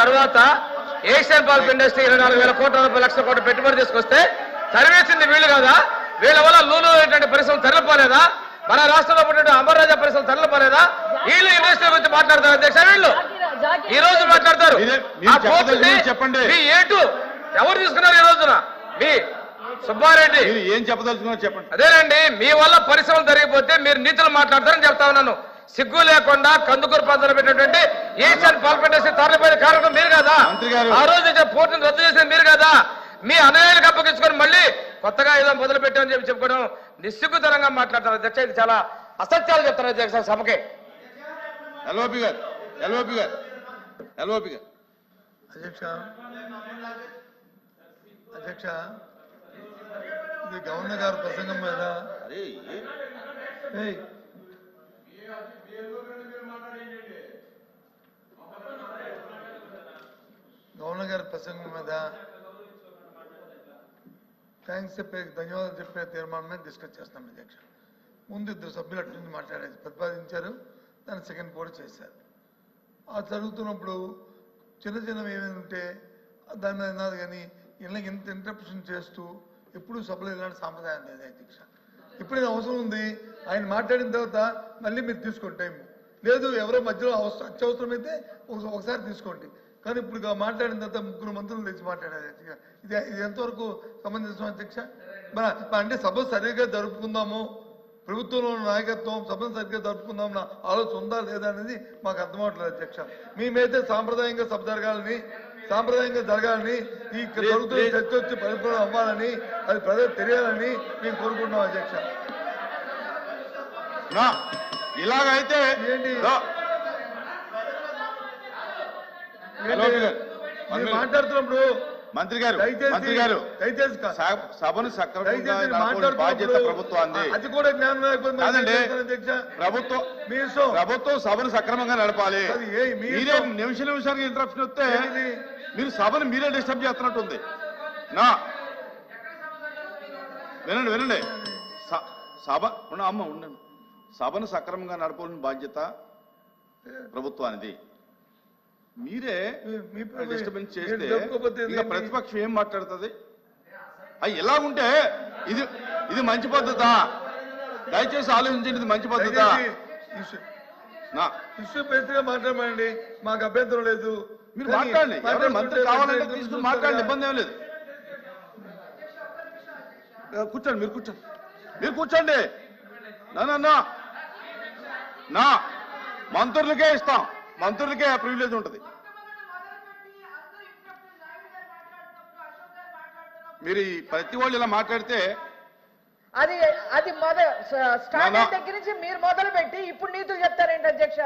తర్వాత Asian pulp industry ఇరవై నాలుగు వేల కోట్ల రూపాయల లక్షల కోట్ల పెట్టుబడి తీసుకొస్తే తరివేసింది వీళ్ళు కదా? వీళ్ళ వల్ల లూలు అనేటువంటి పరిశ్రమ తరలిపోలేదా? మన రాష్ట్రంలో పుట్టిన అమర్రాజా పరిశ్రమ తరలిపోలేదా? వీళ్ళు ఇండస్ట్రీ గురించి మాట్లాడతారు అధ్యక్ష వీళ్ళు. ఈ రోజు మాట్లాడతారు. చెప్పండి. మీ ఏటు? ఎవరు తీసుకున్నారు ఈ రోజున? మీ సుబ్బారెడ్డి. ఏం చెప్పదలుచుకున్నారో చెప్పండి. అదేనండి మీ వల్ల పరిశ్రమలు జరిగిపోతే మీరు నీతులు మాట్లాడతారని చెప్తా ఉన్నాను. సిగ్గు లేకుండా కందుకూరు ప్రాంతంలో పెట్టినటువంటి ఏషియన్ పాల్పెట్టేసి తరలిపోయిన కారణం మీరు కదా? మంత్రి గారు. ఆ రోజు పోర్టును రద్దు చేసింది మీరు కదా? మీ అన్నయ్యలకు అప్పగించుకొని మళ్ళీ కొత్తగా ఏదో మొదలు పెట్టామని చెప్పి చెప్పుకోవడం నిస్సిగ్గుతనంగా మాట్లాడతారు. అధ్యక్ష ఇది చాలా అసత్యాలు చెప్తారు అధ్యక్ష సభకే. ఎల్ఓపి గారు ఎల్ఓపి గారు ఎల్ఓపి గారు. అధ్యక్ష అధ్యక్ష ఇది గవర్నర్ గారి ప్రసంగం మీద అరే ఏ- ఏయ్, గవర్నర్ గారి ప్రసంగం మీద థ్యాంక్స్ చెప్పే ధన్యవాదాలు చెప్పే తీర్మానం మీద డిస్కస్ చేస్తాం అధ్యక్ష. ముందు ఇద్దరు సభ్యులు అటు నుంచి మాట్లాడేది. ప్రతిపాదించారు. దాన్ని సెకండ్ కూడా చేశారు. ఆ జరుగుతున్నప్పుడు చిన్న చిన్నవి ఏమైనా ఉంటే దాన్ని అన్నది కానీ ఇళ్ళకి ఇంత ఇంటరప్షన్ చేస్తూ ఎప్పుడు సభలో ఇలాంటి సాంప్రదాయం లేదు అధ్యక్ష. ఇప్పుడు అవసరం ఉంది. ఆయన మాట్లాడిన తర్వాత మళ్ళీ మీరు తీసుకోండి టైం లేదు ఎవరో మధ్యలో అవసరం అత్యవసరమైతే ఒకసారి తీసుకోండి. కానీ ఇప్పుడు మాట్లాడిన తర్వాత ముగ్గురు మంత్రులు తెచ్చి మాట్లాడారు. ఇది ఇది ఎంతవరకు సంబంధించిన అధ్యక్ష? మన అంటే సభ సరిగ్గా జరుపుకుందాము. ప్రభుత్వంలో నాయకత్వం సభను సరిగ్గా జరుపుకుందాం నా ఆలోచన ఉందా లేదా అనేది మాకు అర్థం అవట్లేదు అధ్యక్ష. మేమైతే సాంప్రదాయంగా సభ జరగాలని సాంప్రదాయంగా జరగాలని ఈ జరుగుతున్న చర్చ వచ్చి పరిపూర్ణం అవ్వాలని అది ప్రజలకు తెలియాలని మేము కోరుకుంటున్నాం అధ్యక్ష. ఇలాగైతే ఏంటి? రా. ఎల్ఓపి గారు వన్ మీరు మినిట్. మాట్లాడుతున్నప్పుడు మంత్రి గారు మంత్రి గారు దయచేసి సభను సక్రమంగా బాధ్యత ప్రభుత్వాన్ని అది. కూడా ప్రభుత్వం ప్రభుత్వం సభను సక్రమంగా నడపాలి. మీరే. నిమిష నిమిషానికి ఇంటరప్షన్ వస్తే? మీరు సభను మీరే డిస్టర్బ్ చేస్తున్నట్టుంది. నా వినండి వినండి. సభ అమ్మ ఉండండి. సభను సక్రమంగా నడపాలని బాధ్యత ప్రభుత్వానిది. మీరే డిస్టర్బెన్స్ చేస్తే ఇంకా? ప్రతిపక్షం ఏం మాట్లాడుతుంది? అవి ఎలా ఉంటే ఇది ఇది మంచి పద్ధత? దయచేసి ఆలోచించండి ఇది మంచి పద్ధత? ఇష్యూ- బేస్డ్గా మాట్లాడమండి. మాకు అభ్యంతరం లేదు. మీరు మాట్లాడండి. ఎవరైనా మంత్రి కావాలంటే తీసుకుని మాట్లాడండి. ఇబ్బంది ఏం లేదు. కూర్చోండి మీరు కూర్చోండి. మీరు కూర్చోండి. నా. నా. మంత్రులకే ఇస్తాం. మంత్రులకే ఆ ప్రివిలేజ్ ఉంటుంది. మీరు ఈ ప్రతి వాళ్ళు ఇలా మాట్లాడితే అది అది మొద నా- నా- స్టార్టింగ్ దగ్గర నుంచి మీరు మొదలు పెట్టి ఇప్పుడు నీతులు చెప్తారేంటి అధ్యక్ష?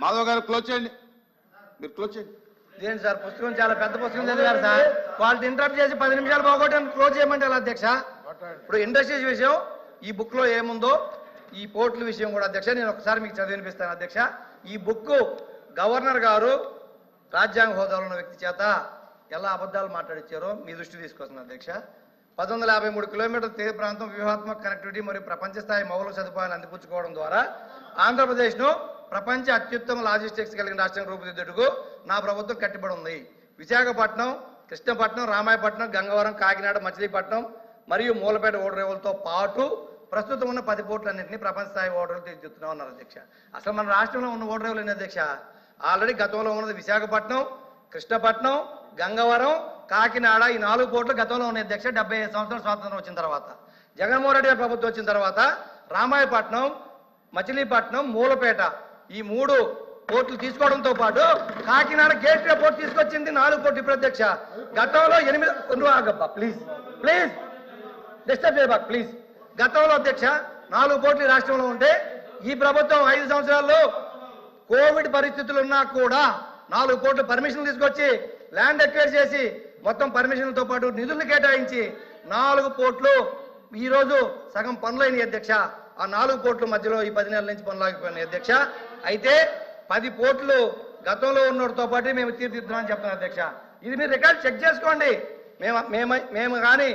మాధవ్ గారు క్లోజ్ చేయండి. మీరు క్లోజ్ చేయండి. ఇదేంటి సార్? పుస్తకం చాలా పెద్ద పుస్తకం చదివారు సార్. వాళ్ళు ఇంటరప్ట్ చేసి పది నిమిషాలు పోగొట్టని క్లోజ్ చేయమంటే అధ్యక్ష? ఇప్పుడు ఇండస్ట్రీస్ విషయం ఈ బుక్లో ఏముందో ఈ పోర్టుల విషయం కూడా అధ్యక్ష నేను ఒకసారి మీకు చదివి వినిపిస్తాను. అధ్యక్ష ఈ బుక్ గవర్నర్ గారు రాజ్యాంగ హోదాలో ఉన్న వ్యక్తి చేత ఎలా అబద్ధాలు మాట్లాడిచ్చారో మీ దృష్టి తీసుకొస్తుంది అధ్యక్ష. పంతొమ్మిది యాభై మూడు కిలోమీటర్ల తీర ప్రాంతం వ్యూహాత్మక కనెక్టివిటీ మరియు ప్రపంచ స్థాయి మౌలిక సదుపాయాలు అందిపుచ్చుకోవడం ద్వారా ఆంధ్రప్రదేశ్ను ప్రపంచ అత్యుత్తమ లాజిస్టిక్స్ కలిగిన రాష్ట్రంగా రూపుదిద్దుటకు నా ప్రభుత్వం కట్టుబడి ఉంది. విశాఖపట్నం కృష్ణపట్నం రామాయపట్నం గంగవరం కాకినాడ మచిలీపట్నం మరియు మూలపేట ఓడరేవులతో పాటు ప్రస్తుతం ఉన్న పది పోర్టులన్నింటినీ ప్రపంచ స్థాయి ఓటర్లు తీర్చిదిద్దుతున్నాం అన్నారు అధ్యక్ష. అసలు మన రాష్ట్రంలో ఉన్న ఓడరేవులు లేని అధ్యక్ష? ఆల్రెడీ గతంలో ఉన్నది విశాఖపట్నం కృష్ణపట్నం గంగవరం కాకినాడ ఈ నాలుగు పోర్టులు గతంలో ఉన్న అధ్యక్ష. డెబ్బై ఐదు సంవత్సరాలు స్వాతంత్రం వచ్చిన తర్వాత. జగన్మోహన్ రెడ్డి గారి ప్రభుత్వం వచ్చిన తర్వాత రామాయపట్నం మచిలీపట్నం మూలపేట ఈ మూడు పోర్టులు తీసుకోవడంతో పాటు కాకినాడ గేట్ వే పోర్టు తీసుకొచ్చింది నాలుగు కోట్లు ఇప్పుడు అధ్యక్ష. గతంలో ఎనిమిది ప్లీజ్ ప్లీజ్ డిస్టర్బ్ చేయబా ప్లీజ్ గతంలో అధ్యక్ష నాలుగు కోట్లు రాష్ట్రంలో ఉంటే ఈ ప్రభుత్వం ఐదు సంవత్సరాల్లో కోవిడ్ పరిస్థితులు ఉన్నా కూడా నాలుగు కోట్లు పర్మిషన్లు తీసుకొచ్చి ల్యాండ్ ఎక్వైర్ చేసి మొత్తం పర్మిషన్లతో పాటు నిధులు కేటాయించి నాలుగు కోట్లు ఈరోజు సగం పనులైన అధ్యక్ష. ఆ నాలుగు కోట్ల మధ్యలో ఈ పది నెలల నుంచి పనులాగిపోయినాయి అధ్యక్ష. అయితే పది కోట్లు గతంలో ఉన్నోడితో పాటు మేము తీర్చిదిద్దామని చెప్తున్నాం అధ్యక్ష. ఇది మీరు రికార్డ్ చెక్ చేసుకోండి. మేము మేము మేము కానీ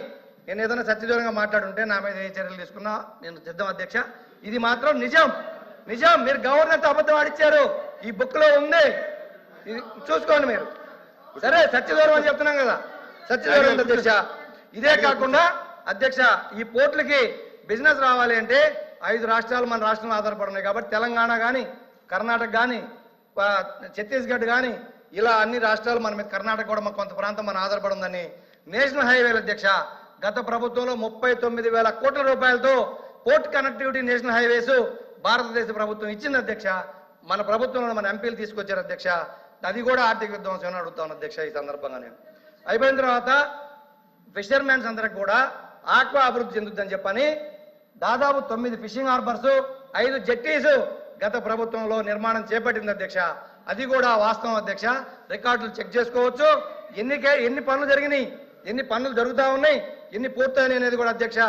నేను ఏదైనా సత్యదూరంగా మాట్లాడుంటే నా మీద ఏ చర్యలు తీసుకున్నా నేను సిద్ధం అధ్యక్ష. ఇది మాత్రం నిజం. నిజం. మీరు గవర్నర్తో అబద్ధం ఆడిచ్చారు. ఈ బుక్లో ఉంది. ఇది చూసుకోండి మీరు. సరే సత్యదూరం అని చెప్తున్నాం కదా. సత్యదూరం అధ్యక్ష. ఇదే కాకుండా అధ్యక్ష ఈ పోర్టులకి బిజినెస్ రావాలి అంటే ఐదు రాష్ట్రాలు మన రాష్ట్రంలో ఆధారపడున్నాయి కాబట్టి తెలంగాణ కానీ కర్ణాటక కానీ ఛత్తీస్గఢ్ కానీ ఇలా అన్ని రాష్ట్రాలు మన మీద కర్ణాటక కూడా కొంత ప్రాంతం మన ఆధారపడి ఉందని నేషనల్ హైవేల అధ్యక్ష గత ప్రభుత్వంలో ముప్పై తొమ్మిది వేల కోట్ల రూపాయలతో పోర్ట్ కనెక్టివిటీ నేషనల్ హైవేస్ భారతదేశ ప్రభుత్వం ఇచ్చింది అధ్యక్ష. మన ప్రభుత్వంలో మన ఎంపీలు తీసుకొచ్చారు అధ్యక్ష. అది కూడా ఆర్థిక విధ్వంసం అడుగుతాను అధ్యక్ష ఈ సందర్భంగా నేను అయిపోయిన తర్వాత ఫిషర్మెన్స్ అందరికి కూడా ఆక్వా అభివృద్ధి చెందుద్దని చెప్పని దాదాపు తొమ్మిది ఫిషింగ్ హార్బర్స్ ఐదు జెట్టీస్ గత ప్రభుత్వంలో నిర్మాణం చేపట్టింది అధ్యక్ష. అది కూడా వాస్తవం అధ్యక్ష. రికార్డులు చెక్ చేసుకోవచ్చు. ఎన్నికే ఎన్ని పనులు జరిగినాయి ఎన్ని పనులు జరుగుతూ ఉన్నాయి ఎన్ని పూర్తయినాయి అనేది కూడా అధ్యక్ష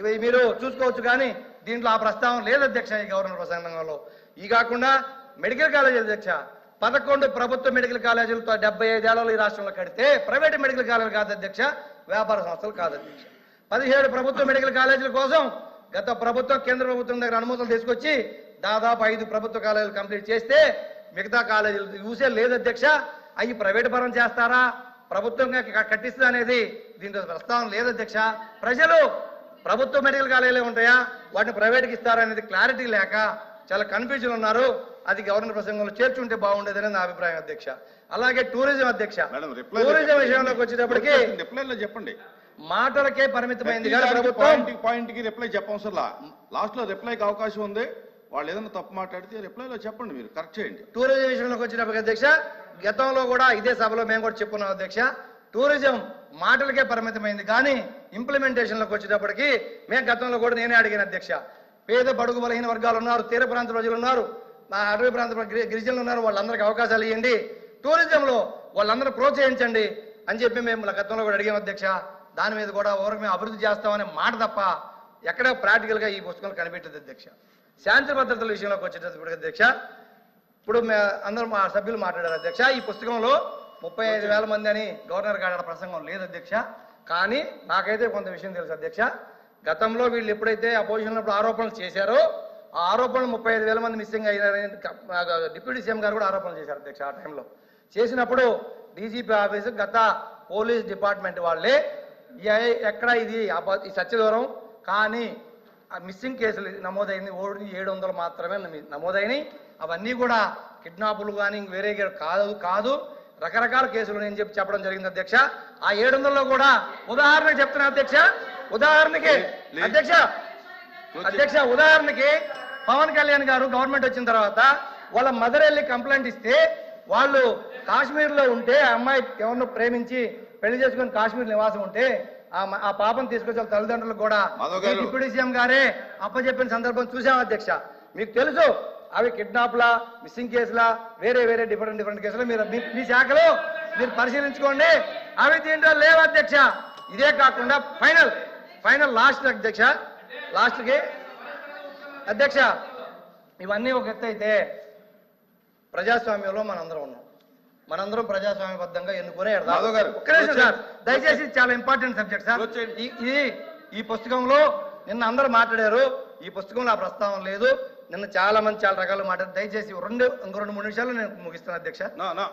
ఇవి మీరు చూసుకోవచ్చు కానీ దీంట్లో ఆ ప్రస్తావన లేదు అధ్యక్ష ఈ గవర్నర్ ప్రసంగంలో. ఈ కాకుండా మెడికల్ కాలేజ్ అధ్యక్ష పదకొండు ప్రభుత్వ మెడికల్ కాలేజీలతో డెబ్బై ఐదేళ్ళలో ఈ రాష్ట్రంలో కడితే ప్రైవేట్ మెడికల్ కాలేజీలు కాదు అధ్యక్ష వ్యాపార సంస్థలు కాదు అధ్యక్ష. పదిహేడు ప్రభుత్వ మెడికల్ కాలేజీల కోసం గత ప్రభుత్వం కేంద్ర ప్రభుత్వం దగ్గర అనుమతులు తీసుకొచ్చి దాదాపు ఐదు ప్రభుత్వ కాలేజీలు కంప్లీట్ చేస్తే మిగతా కాలేజీలు చూసే లేదు అధ్యక్ష. అవి ప్రైవేట్ పరం చేస్తారా? ప్రభుత్వంగా కట్టిస్తుందా అనేది దీంట్లో ప్రస్తావన లేదు అధ్యక్ష. ప్రజలు ప్రభుత్వ మెడికల్ కాలేజీలే ఉంటాయా? వాటిని ప్రైవేట్కి ఇస్తారా అనేది క్లారిటీ లేక చాలా కన్ఫ్యూజన్ ఉన్నారు. అది గవర్నర్ ప్రసంగంలో చేర్చుంటే బాగుండేదని నా అభిప్రాయం అధ్యక్ష. అలాగే టూరిజం అధ్యక్ష. టూరిజం విషయంలోకి వచ్చేటప్పటికి చెప్పండి. మాటలకే పరిమితమైంది. ప్రభుత్వం పాయింట్కి రిప్లై చెప్పవసరంలా. లాస్ట్లో రిప్లైకి అవకాశం ఉంది. వాళ్ళు ఏదైనా తప్పు మాట్లాడితే రిప్లైలో చెప్పండి మీరు కరెక్ట్ చేయండి. టూరిజం విషయంలోకి వచ్చినప్పుడు అధ్యక్ష గతంలో కూడా ఇదే సభలో మేము కూడా చెప్పున్నాం అధ్యక్ష టూరిజం మాటలకే పరిమితమైంది కానీ ఇంప్లిమెంటేషన్లోకి వచ్చేటప్పటికి మేము గతంలో కూడా నేనే అడిగిన అధ్యక్ష. పేద బడుగు బలహీన వర్గాలు ఉన్నారు తీర ప్రాంత ప్రజలు ఉన్నారు మా అటవీ ప్రాంత గిరి- గిరిజనులు ఉన్నారు వాళ్ళందరికీ అవకాశాలు ఇవ్వండి. టూరిజంలో వాళ్ళందరూ ప్రోత్సహించండి అని చెప్పి మేము గతంలో కూడా అడిగాం అధ్యక్ష. దాని మీద కూడా ఓరకు మేము అభివృద్ధి చేస్తామనే మాట తప్ప ఎక్కడ ప్రాక్టికల్గా ఈ పుస్తకాలు కనిపెట్టదు అధ్యక్ష. శాంతి భద్రతల విషయంలోకి వచ్చేటప్పుడు అధ్యక్ష. ఇప్పుడు అందరూ మా సభ్యులు మాట్లాడారు అధ్యక్ష. ఈ పుస్తకంలో ముప్పై ఐదు వేల మంది అని గవర్నర్ గారి ప్రసంగం లేదు అధ్యక్ష. కానీ నాకైతే కొంత విషయం తెలుసు అధ్యక్ష. గతంలో వీళ్ళు ఎప్పుడైతే అపోజిషన్లో ఉన్నప్పుడు ఆరోపణలు చేశారో ఆ ఆరోపణలు ముప్పై ఐదు వేల మంది మిస్సింగ్ అయ్యారని డిప్యూటీ సీఎం గారు కూడా ఆరోపణలు చేశారు అధ్యక్ష ఆ టైంలో. చేసినప్పుడు డీజీపీ ఆఫీసు గత పోలీస్ డిపార్ట్మెంట్ వాళ్ళే ఎక్కడ ఇది ఈ సత్యదూరం? కానీ మిస్సింగ్ కేసులు నమోదైంది ఓడి ఏడు వందలు మాత్రమే నమి- నమోదైనాయి. అవన్నీ కూడా కిడ్నాపులు కానీ వేరే కాదు కాదు. రకరకాల కేసులు నేను చెప్పి చెప్పడం జరిగింది అధ్యక్ష. ఆ ఏడు వందల్లో కూడా ఉదాహరణకి చెప్తున్నా అధ్యక్ష. ఉదాహరణకి అధ్యక్ష అధ్యక్ష ఉదాహరణకి పవన్ కళ్యాణ్ గారు గవర్నమెంట్ వచ్చిన తర్వాత వాళ్ళ మదర్ వెళ్ళి కంప్లైంట్ ఇస్తే వాళ్ళు కాశ్మీర్లో ఉంటే ఆ అమ్మాయి ఎవరినో ప్రేమించి పెళ్ళి చేసుకుని కాశ్మీర్ నివాసం ఉంటే ఆ పాపం తీసుకొచ్చి వాళ్ళ తల్లిదండ్రులకు కూడా. డిప్యూటీ సీఎం గారే అప్పచెప్పిన సందర్భం చూసాం అధ్యక్ష. మీకు తెలుసు అవి కిడ్నాప్లా మిస్సింగ్ కేసులా వేరే వేరే డిఫరెంట్ డిఫరెంట్ కేసులు. మీరు మీ- మీ శాఖలో మీరు పరిశీలించుకోండి. అవి దీంట్లో లేవు అధ్యక్ష. ఇదే కాకుండా ఫైనల్ ఫైనల్ లాస్ట్ అధ్యక్ష. లాస్ట్కి అధ్యక్ష ఇవన్నీ ఒక ఎత్తు అయితే ప్రజాస్వామ్యంలో మనందరం ఉన్నాం. మనందరం ప్రజాస్వామ్యబద్ధంగా ఎన్నుకునే మాధవ్ గారు, ఒక్క నిమిషం సార్ దయచేసి ఇది చాలా ఇంపార్టెంట్ సబ్జెక్ట్ సార్. వచ్చేయండి. ఈ- ఇది ఈ పుస్తకంలో నిన్న అందరూ మాట్లాడారు. ఈ పుస్తకంలో ఆ ప్రస్తావన లేదు. నిన్న చాలా మంది చాలా రకాలు మాట్లాడారు. దయచేసి రెండు ఇంకో రెండు మూడు నిమిషాలు నేను ముగిస్తాను అధ్యక్ష. నా నా.